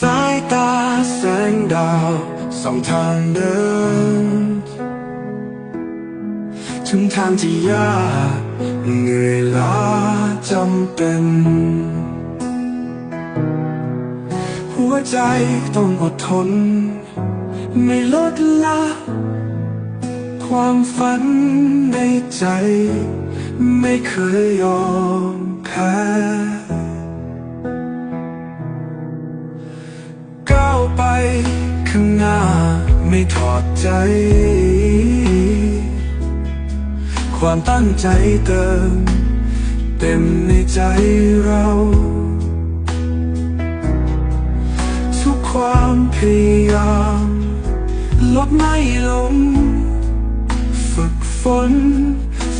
สายตาแสงดาวสองทางเดิน ถึงทางที่ยากเหนื่อยล้าจำเป็น หัวใจต้องอดทน ไม่ลดละ ความฝันในใจ ไม่เคยยอมแพ้ ข้างหน้าไม่ถอดใจ ความตั้งใจเติม เต็มในใจเรา ทุกความพยายามลดไม่ลง ฝึกฝน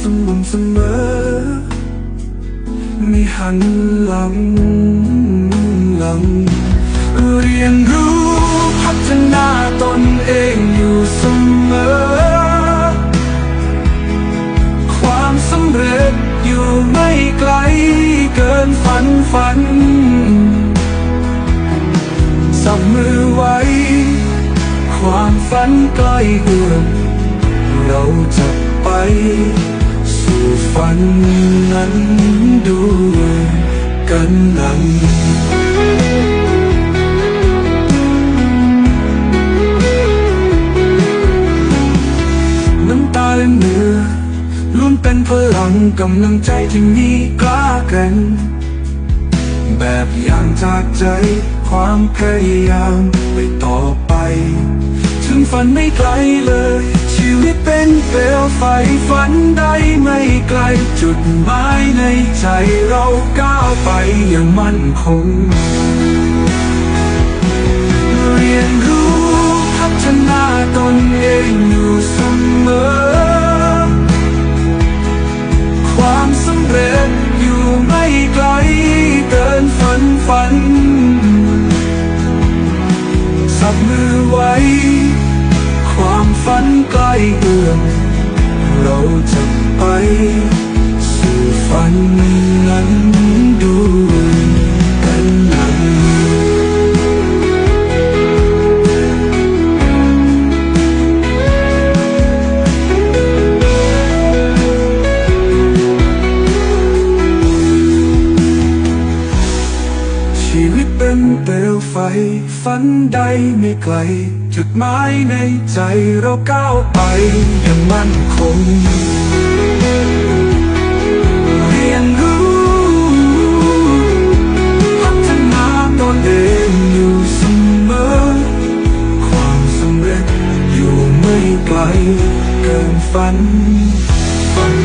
สม่ำเสมอ ไม่หันหลังหลังเรียนรู้ ตนเองอยู่เสมอ ความสำเร็จอยู่ไม่ไกลเกินฝันฝันสับมือไว้ ความฝันใกล้เอื้อมเราจะไป สู่ฝันนั้นด้วย กำลังใจที่มีกล้ากร่งแบบอย่างจากใจความพยายามไปต่อไป ถึงฝันไม่ไกลเลย ชีวิตเป็นเปลวไฟฝันได้ไม่ไกล จุดหมายในใจเราก้าวไปอย่างมั่นคง ฝัน สับมือไว้ ความฝันใกล้เอื้อมเราจะไป ชีวิตเป็นเปลวไฟ ฝันใดไม่ไกล จุดหมายในใจเราก้าวไปอย่างมั่นคงเรียนรู้พัฒนาตนเองอยู่เสมอ ความสำเร็จอยู่ไม่ไกล เกินฝันฝัน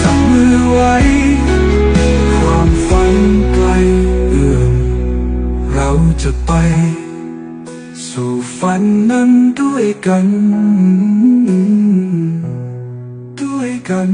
จับมือไว้ จะไป สู่ฝันนั้นด้วยกัน ด้วยกัน